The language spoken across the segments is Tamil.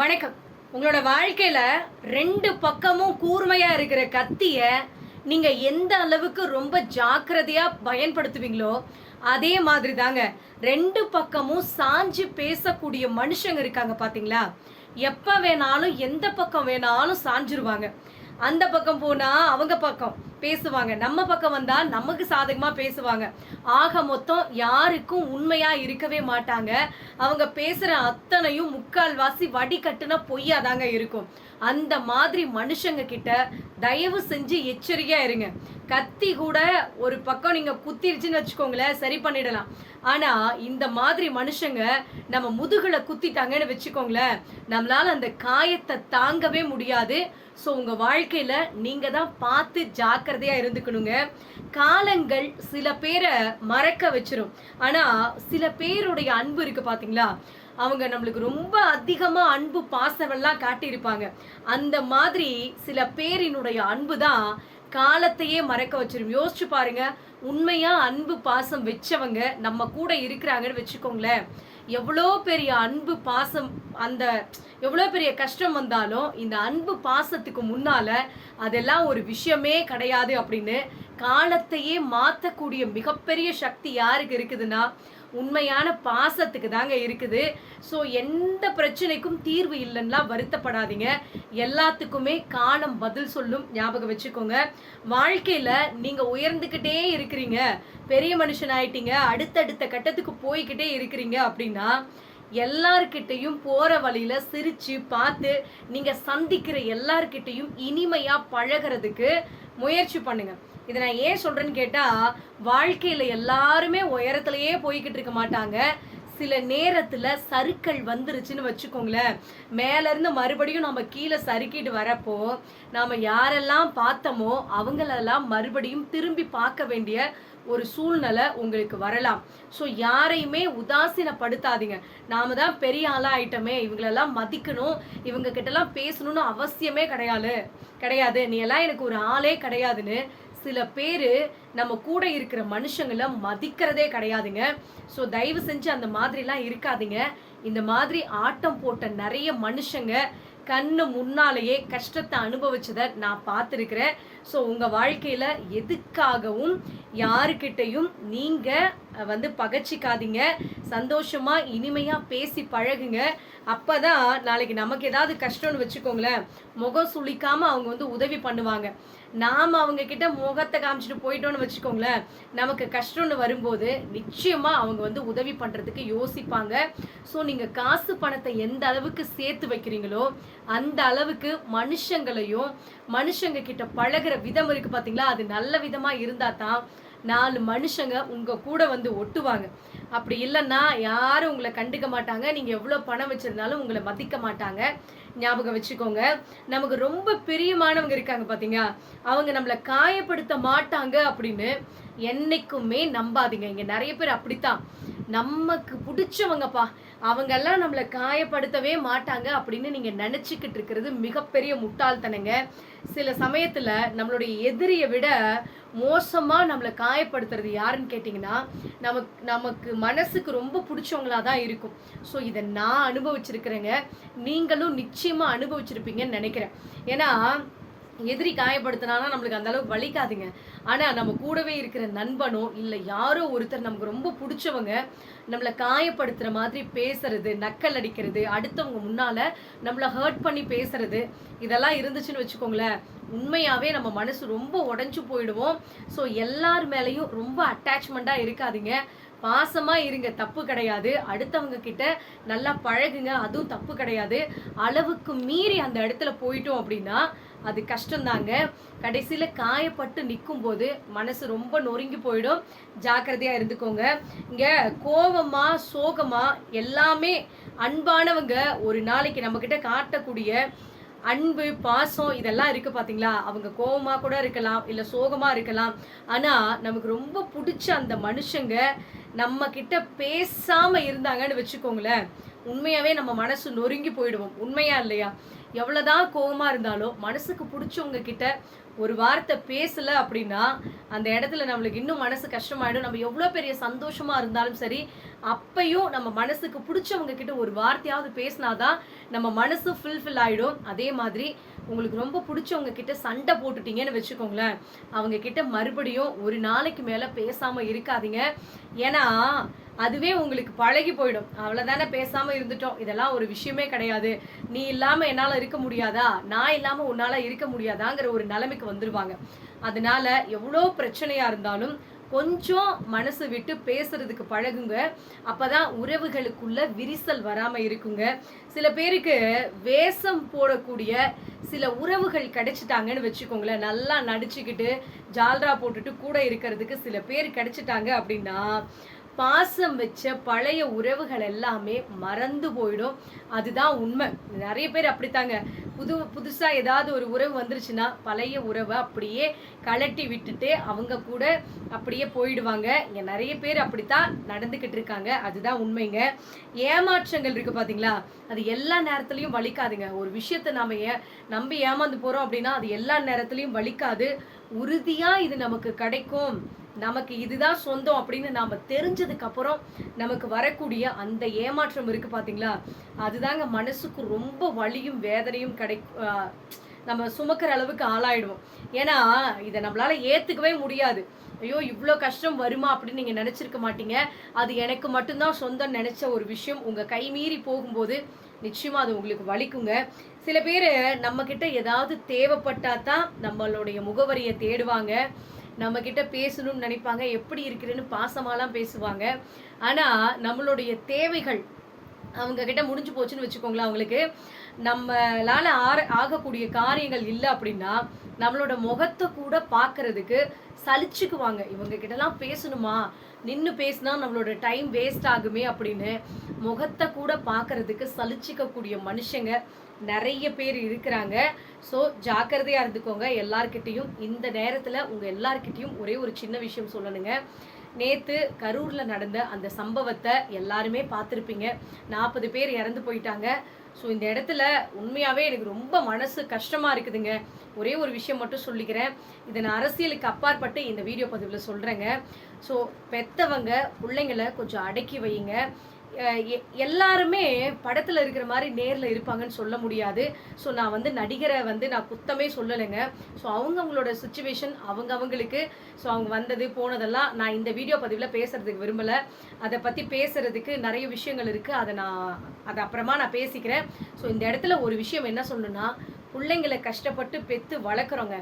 வணக்கம். உங்களோட வாழ்க்கையில ரெண்டு பக்கமும் கூர்மையா இருக்கிற கத்திய நீங்க எந்த அளவுக்கு ரொம்ப ஜாக்கிரதையா பயன்படுத்துவீங்களோ அதே மாதிரி தாங்க ரெண்டு பக்கமும் சாஞ்சு பேசக்கூடிய மனுஷங்க இருக்காங்க பாத்தீங்களா? எப்ப வேணாலும் எந்த பக்கம் வேணாலும் சாஞ்சிருவாங்க. அந்த பக்கம் போனா அவங்க பக்கம். பேசுவாங்க. நம்ம பக்கம் வந்தா நமக்கு சாதகமா பேசுவாங்க. ஆக மொத்தம் யாருக்கும் உண்மையா இருக்கவே மாட்டாங்க. அவங்க பேசுற அத்தனையும் முக்கால்வாசி வடிகட்டுனா பொய்யாதாங்க இருக்கும். அந்த மாதிரி மனுஷங்க கிட்ட தயவு செஞ்சு எச்சரிக்கையா இருங்க. கத்தி கூட ஒரு பக்கம் நீங்க குத்திருச்சுன்னு வச்சுக்கோங்களேன் சரி பண்ணிடலாம். ஆனா இந்த மாதிரி மனுஷங்க நம்ம முதுகுல குத்திட்டாங்கன்னு வச்சுக்கோங்களேன் நம்மளால அந்த காயத்தை தாங்கவே முடியாது. ஸோ உங்க வாழ்க்கையில நீங்க தான் பார்த்து ஜாக்கிரதையா இருந்துக்கணுங்க. காலங்கள் சில பேரை மறக்க வச்சிரும். ஆனா சில பேருடைய அன்பு இருக்கு பாத்தீங்களா? அவங்க நம்மளுக்கு ரொம்ப அதிகமா அன்பு பாசமெல்லாம் காட்டியிருப்பாங்க. அந்த மாதிரி சில பேரினுடைய அன்பு தான் காலத்தையே மறக்க வச்சிரும். யோசிச்சு பாருங்க. உண்மையா அன்பு பாசம் வச்சவங்க நம்ம கூட இருக்கிறாங்கன்னு வச்சுக்கோங்களேன். எவ்வளோ பெரிய அன்பு பாசம் அந்த எவ்வளோ பெரிய கஷ்டம் வந்தாலும் இந்த அன்பு பாசத்துக்கு முன்னால அதெல்லாம் ஒரு விஷயமே கிடையாது அப்படின்னு காலத்தையே மாற்றக்கூடிய மிகப்பெரிய சக்தி யாருக்கு இருக்குதுன்னா உண்மையான பாசத்துக்கு தாங்க இருக்குது. ஸோ எந்த பிரச்சனைக்கும் தீர்வு இல்லைன்னா வருத்தப்படாதீங்க. எல்லாத்துக்குமே காலம் பதில் சொல்லும் ஞாபகம் வச்சுக்கோங்க. வாழ்க்கையில் நீங்கள் உயர்ந்துக்கிட்டே இருக்கிறீங்க. பெரிய மனுஷன் ஆயிட்டீங்க. அடுத்தடுத்த கட்டத்துக்கு போய்கிட்டே இருக்கிறீங்க அப்படின்னா எல்லார்கிட்டையும் போகிற வழியில சிரித்து பார்த்து நீங்கள் சந்திக்கிற எல்லார்கிட்டையும் இனிமையாக பழகிறதுக்கு முயற்சி பண்ணுங்கள் இதை நான் ஏன் சொல்கிறேன்னு கேட்டால் வாழ்க்கையில் எல்லாருமே உயரத்துலையே போய்கிட்டு இருக்க மாட்டாங்க. சில நேரத்தில் சறுக்கள் வந்துருச்சுன்னு வச்சுக்கோங்களேன். மேலேருந்து மறுபடியும் நம்ம கீழே சறுக்கிட்டு வரப்போ நாம் யாரெல்லாம் பார்த்தோமோ அவங்களெல்லாம் மறுபடியும் திரும்பி பார்க்க வேண்டிய ஒரு சூழ்நிலை உங்களுக்கு வரலாம். ஸோ யாரையுமே உதாசீனப்படுத்தாதீங்க. நாம தான் பெரிய ஆளாக ஆயிட்டோமே இவங்களெல்லாம் மதிக்கணும் இவங்க கிட்டலாம் பேசணும்னு அவசியமே கிடையாது. கிடையாது. நீ எல்லாம் எனக்கு ஒரு ஆளே கிடையாதுன்னு சில பேர் நம்ம கூட இருக்கிற மனுஷங்களை மதிக்கிறதே கிடையாதுங்க. ஸோ தயவு செஞ்சு அந்த மாதிரிலாம் இருக்காதுங்க. இந்த மாதிரி ஆட்டம் போட்ட நிறைய மனுஷங்க கண்ணு முன்னாலேயே கஷ்டத்தை அனுபவிச்சதை நான் பார்த்துருக்கிறேன். ஸோ உங்கள் வாழ்க்கையில் எதுக்காகவும் யாருக்கிட்டையும் நீங்கள் வந்து பகச்சிக்காதீங்க. சந்தோஷமா இனிமையா பேசி பழகுங்க. அப்பதான் நாளைக்கு நமக்கு ஏதாவது கஷ்டம்னு வச்சுக்கோங்களேன். முகம் சுளிக்காமல் அவங்க வந்து உதவி பண்ணுவாங்க. நாம் அவங்க கிட்ட முகத்தை காமிச்சிட்டு போயிட்டோம்னு வச்சுக்கோங்களேன். நமக்கு கஷ்டம்னு வரும்போது நிச்சயமா அவங்க வந்து உதவி பண்றதுக்கு யோசிப்பாங்க. ஸோ நீங்க காசு பணத்தை எந்த அளவுக்கு சேர்த்து வைக்கிறீங்களோ அந்த அளவுக்கு மனுஷங்களையும் மனுஷங்க கிட்ட பழகுற விதம் இருக்கு பாத்தீங்களா? அது நல்ல விதமா இருந்தா தான் நாலு மனுஷங்க உங்க கூட வந்து ஒட்டுவாங்க. அப்படி இல்லைன்னா யாரும் உங்களை கண்டுக்க மாட்டாங்க. நீங்க எவ்வளவு பணம் வச்சிருந்தாலும் உங்களை மதிக்க மாட்டாங்க. ஞாபகம் வச்சுக்கோங்க. நமக்கு ரொம்ப பிரியமானவங்க இருக்காங்க பாத்தீங்க. அவங்க நம்மளை காயப்படுத்த மாட்டாங்க அப்படின்னு என்னைக்குமே நம்பாதீங்க. இங்க நிறைய பேர் அப்படித்தான். நமக்கு பிடிச்சவங்கப்பா. அவங்கெல்லாம் நம்மளை காயப்படுத்தவே மாட்டாங்க அப்படின்னு நீங்கள் நினச்சிக்கிட்டு இருக்கிறது மிகப்பெரிய முட்டாள்தனங்க. சில சமயத்தில் நம்மளுடைய எதிரியை விட மோசமாக நம்மளை காயப்படுத்துறது யாருன்னு கேட்டிங்கன்னா நமக்கு நமக்கு மனசுக்கு ரொம்ப பிடிச்சவங்களா தான் இருக்கும். ஸோ இதை நான் அனுபவிச்சிருக்கிறேங்க. நீங்களும் நிச்சயமாக அனுபவிச்சிருப்பீங்கன்னு நினைக்கிறேன். ஏன்னா எதிரி காயப்படுத்தினானா நம்மளுக்கு அந்த அளவுக்கு வலிக்காதுங்க. ஆனால் நம்ம கூடவே இருக்கிற நண்பனோ இல்லை யாரோ ஒருத்தர் நமக்கு ரொம்ப பிடிச்சவங்க நம்மளை காயப்படுத்துகிற மாதிரி பேசுறது நக்கல் அடிக்கிறது அடுத்தவங்க முன்னால நம்மளை ஹர்ட் பண்ணி பேசுறது இதெல்லாம் இருந்துச்சுன்னு வச்சுக்கோங்களேன். உண்மையாகவே நம்ம மனசு ரொம்ப உடஞ்சு போயிடுவோம். ஸோ எல்லார் மேலேயும் ரொம்ப அட்டாச்மெண்ட்டாக இருக்காதீங்க. பாசமா இருங்க தப்பு கிடையாது. அடுத்தவங்க கிட்ட நல்லா பழகுங்க அதுவும் தப்பு கிடையாது. அளவுக்கு மீறி அந்த இடத்துல போயிட்டோம் அப்படின்னா அது கஷ்டம்தாங்க. கடைசியில் காயப்பட்டு நிற்கும் போது மனசு ரொம்ப நொறுங்கி போயிடும். ஜாக்கிரதையாக இருந்துக்கோங்க. இங்கே கோவமா சோகமா எல்லாமே அன்பானவங்க ஒரு நாளைக்கு நம்ம காட்டக்கூடிய அன்பு பாசம் இதெல்லாம் இருக்கு பார்த்தீங்களா அவங்க கோபமாக கூட இருக்கலாம் இல்லை சோகமாக இருக்கலாம். ஆனால் நமக்கு ரொம்ப பிடிச்ச அந்த மனுஷங்க நம்ம கிட்ட பேசாமல் இருந்தாங்கன்னு வச்சுக்கோங்களேன். உண்மையாவே நம்ம மனசு நொறுங்கி போயிடுவோம். உண்மையா இல்லையா? எவ்வளோதான் கோவமா இருந்தாலும் மனசுக்கு பிடிச்சவங்க கிட்ட ஒரு வார்த்தை பேசல அப்படின்னா அந்த இடத்துல நம்மளுக்கு இன்னும் மனசு கஷ்டமாயிடும். நம்ம எவ்வளோ பெரிய சந்தோஷமா இருந்தாலும் சரி அப்பையும் நம்ம மனசுக்கு பிடிச்சவங்க கிட்ட ஒரு வார்த்தையாவது பேசினாதான் நம்ம மனசு ஃபுல்ஃபில் ஆயிடும். அதே மாதிரி உங்களுக்கு ரொம்ப பிடிச்சவங்க கிட்ட சண்டை போட்டுட்டீங்கன்னு வச்சுக்கோங்களேன். அவங்க கிட்ட மறுபடியும் ஒரு நாளைக்கு மேல பேசாம இருக்காதீங்க. ஏன்னா அதுவே உங்களுக்கு பழகி போயிடும். அவ்வளோதானே பேசாம இருந்துட்டோம். இதெல்லாம் ஒரு விஷயமே கிடையாது. நீ இல்லாம என்னால இருக்க முடியாதா? நான் இல்லாம உன்னால இருக்க முடியாதாங்கிற ஒரு நிலைமைக்கு வந்துருவாங்க. அதனால எவ்வளோ பிரச்சனையா இருந்தாலும் கொஞ்சம் மனசு விட்டு பேசுறதுக்கு பழகுங்க. அப்பதான் உறவுகளுக்குள்ள விரிசல் வராம இருக்குங்க. சில பேருக்கு வேஷம் போடக்கூடிய சில உறவுகள் கிடைச்சிட்டாங்கன்னு வச்சுக்கோங்களேன். நல்லா நடிச்சுக்கிட்டு ஜால்ரா போட்டுட்டு கூட இருக்கிறதுக்கு சில பேர் கிடைச்சிட்டாங்க அப்படின்னா பாசம் வச்ச பழைய உறவுகள் எல்லாமே மறந்து போயிடும். அதுதான் உண்மை. நிறைய பேர் அப்படித்தாங்க. புது புதுசாக ஏதாவது ஒரு உறவு வந்துருச்சுன்னா பழைய உறவை அப்படியே கலட்டி விட்டுட்டு அவங்க கூட அப்படியே போயிடுவாங்க. இங்கே நிறைய பேர் அப்படித்தான் நடந்துக்கிட்டு இருக்காங்க. அதுதான் உண்மைங்க. ஏமாற்றங்கள் இருக்குது பார்த்தீங்களா அது எல்லா நேரத்துலையும் வலிக்காதுங்க. ஒரு விஷயத்தை நம்ம ஏ நம்பி ஏமாந்து போகிறோம் அப்படின்னா அது எல்லா நேரத்துலையும் வலிக்காது. உறுதியாக இது நமக்கு கிடைக்கும். நமக்கு இதுதான் சொந்தம் அப்படின்னு நாம் தெரிஞ்சதுக்கு அப்புறம் நமக்கு வரக்கூடிய அந்த ஏமாற்றம் இருக்கு பார்த்தீங்களா அதுதாங்க மனசுக்கு ரொம்ப வலியும் வேதனையும் கிடை நம்ம சுமக்கிற அளவுக்கு ஆளாயிடுவோம். ஏன்னா இதை நம்மளால ஏத்துக்கவே முடியாது. ஐயோ இவ்வளோ கஷ்டம் வருமா அப்படின்னு நீங்கள் நினச்சிருக்க மாட்டீங்க. அது எனக்கு மட்டும்தான் சொந்தம் நினச்ச ஒரு விஷயம் உங்கள் கை மீறி போகும்போது நிச்சயமாக அது உங்களுக்கு வலிக்குங்க. சில பேர் நம்மக்கிட்ட ஏதாவது தேவைப்பட்டா தான் நம்மளுடைய முகவரியை தேடுவாங்க. நம்ம கிட்ட பேசணும்னு நினைப்பாங்க. எப்படி இருக்கிறேன்னு பாசமாலாம் பேசுவாங்க. ஆனா நம்மளுடைய தேவைகள் அவங்க கிட்ட முடிஞ்சு போச்சுன்னு வச்சுக்கோங்களேன் அவங்களுக்கு. நம்மளால ஆற ஆகக்கூடிய காரியங்கள் இல்லை அப்படின்னா நம்மளோட முகத்தை கூட பார்க்கறதுக்கு சலிச்சுக்குவாங்க. இவங்க கிட்டலாம் பேசணுமா? நின்று பேசினா நம்மளோட டைம் வேஸ்ட் ஆகுமே அப்படின்னு முகத்தை கூட பார்க்கறதுக்கு சலிச்சிக்கக்கூடிய மனுஷங்க நிறைய பேர் இருக்கிறாங்க. ஸோ ஜாக்கிரதையாக இருந்துக்கோங்க. எல்லார்கிட்டேயும் இந்த நேரத்தில் உங்கள் எல்லார்கிட்டேயும் ஒரே ஒரு சின்ன விஷயம் சொல்லணுங்க. நேற்று கரூரில் நடந்த அந்த சம்பவத்தை எல்லாருமே பார்த்துருப்பீங்க. நாற்பது பேர் இறந்து போயிட்டாங்க. ஸோ இந்த இடத்துல உண்மையாகவே எனக்கு ரொம்ப மனசு கஷ்டமாக இருக்குதுங்க. ஒரே ஒரு விஷயம் மட்டும் சொல்லிக்கிறேன். இதை நான் அரசியலுக்கு அப்பாற்பட்டு இந்த வீடியோ பதிவில் சொல்கிறேங்க ஸோ பெத்தவங்க பிள்ளைங்களை கொஞ்சம் அடக்கி வையுங்க. எல்லாருமே படத்தில் இருக்கிற மாதிரி நேரில் இருப்பாங்கன்னு சொல்ல முடியாது. ஸோ நான் வந்து நடிகரை வந்து நான் குத்தமே சொல்லலைங்க. ஸோ அவங்க அவங்களோட சுச்சுவேஷன் அவங்க அவங்களுக்கு ஸோ அவங்க வந்தது போனதெல்லாம் நான் இந்த வீடியோ பதிவில் பேசுறதுக்கு விரும்பலை. அதை பற்றி பேசுறதுக்கு நிறைய விஷயங்கள் இருக்குது அதை நான் அதை அப்புறமா நான் பேசிக்கிறேன். ஸோ இந்த இடத்துல ஒரு விஷயம் என்ன சொல்லணும்னா பிள்ளைங்களை கஷ்டப்பட்டு பெற்று வளர்க்குறோங்க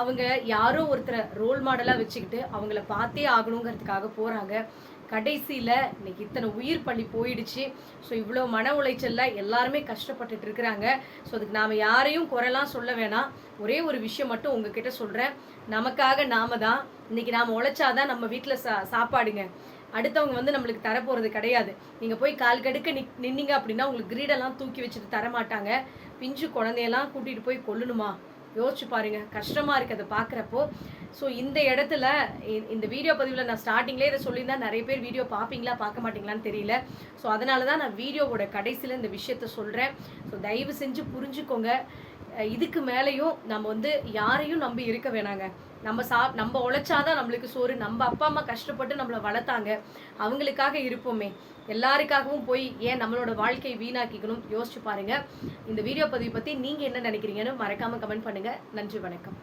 அவங்க யாரோ ஒருத்தரை ரோல் மாடலாக வச்சுக்கிட்டு அவங்கள பார்த்தே ஆகணுங்கிறதுக்காக போகிறாங்க கடைசியில் இன்னைக்கு இத்தனை உயிர் பள்ளி போயிடுச்சு. ஸோ இவ்வளோ மன உளைச்சலில் எல்லாருமே கஷ்டப்பட்டுட்டு இருக்கிறாங்க. ஸோ அதுக்கு நாம் யாரையும் குறைலாம் சொல்ல வேணாம். ஒரே ஒரு விஷயம் மட்டும் உங்ககிட்ட சொல்கிறேன் நமக்காக நாம தான் இன்னைக்கு நாம் உழைச்சாதான் நம்ம வீட்டில் சா சாப்பாடுங்க. அடுத்தவங்க வந்து நம்மளுக்கு தரப்போகிறது கிடையாது. நீங்கள் போய் கால் கடுக்க நிக் நின்னீங்க அப்படின்னா உங்களுக்கு கிரீடெல்லாம் தூக்கி வச்சுட்டு தர மாட்டாங்க பிஞ்சு குழந்தையெல்லாம் கூட்டிகிட்டு போய் கொல்லணுமா? யோசிச்சு பாருங்க கஷ்டமா இருக்கு அதை பார்க்குறப்போ. ஸோ இந்த இடத்துல இந்த வீடியோ பதிவில் நான் ஸ்டார்டிங்லேயே இதை சொல்லியிருந்தா நிறைய பேர் வீடியோ பார்ப்பீங்களா பார்க்க மாட்டீங்களான்னு தெரியல. ஸோ அதனால தான் நான் வீடியோவோட கடைசியில் இந்த விஷயத்த சொல்கிறேன் ஸோ தயவு செஞ்சு புரிஞ்சுக்கோங்க. இதுக்கு மேலேயும் நம்ம வந்து யாரையும் நம்பி இருக்க வேணாங்க. நம்ம சா நம்ம உழைச்சாதான் நம்மளுக்கு சோறு நம்ம அப்பா அம்மா கஷ்டப்பட்டு நம்மளை வளர்த்தாங்க. அவங்களுக்காக இருப்போமே. எல்லாருக்காகவும் போய் ஏன் நம்மளோட வாழ்க்கையை வீணாக்கிக்கணும்? யோசிச்சு பாருங்க. இந்த வீடியோ பதிவு பற்றி நீங்கள் என்ன நினைக்கிறீங்கன்னு மறக்காமல் கமெண்ட் பண்ணுங்கள் நன்றி வணக்கம்.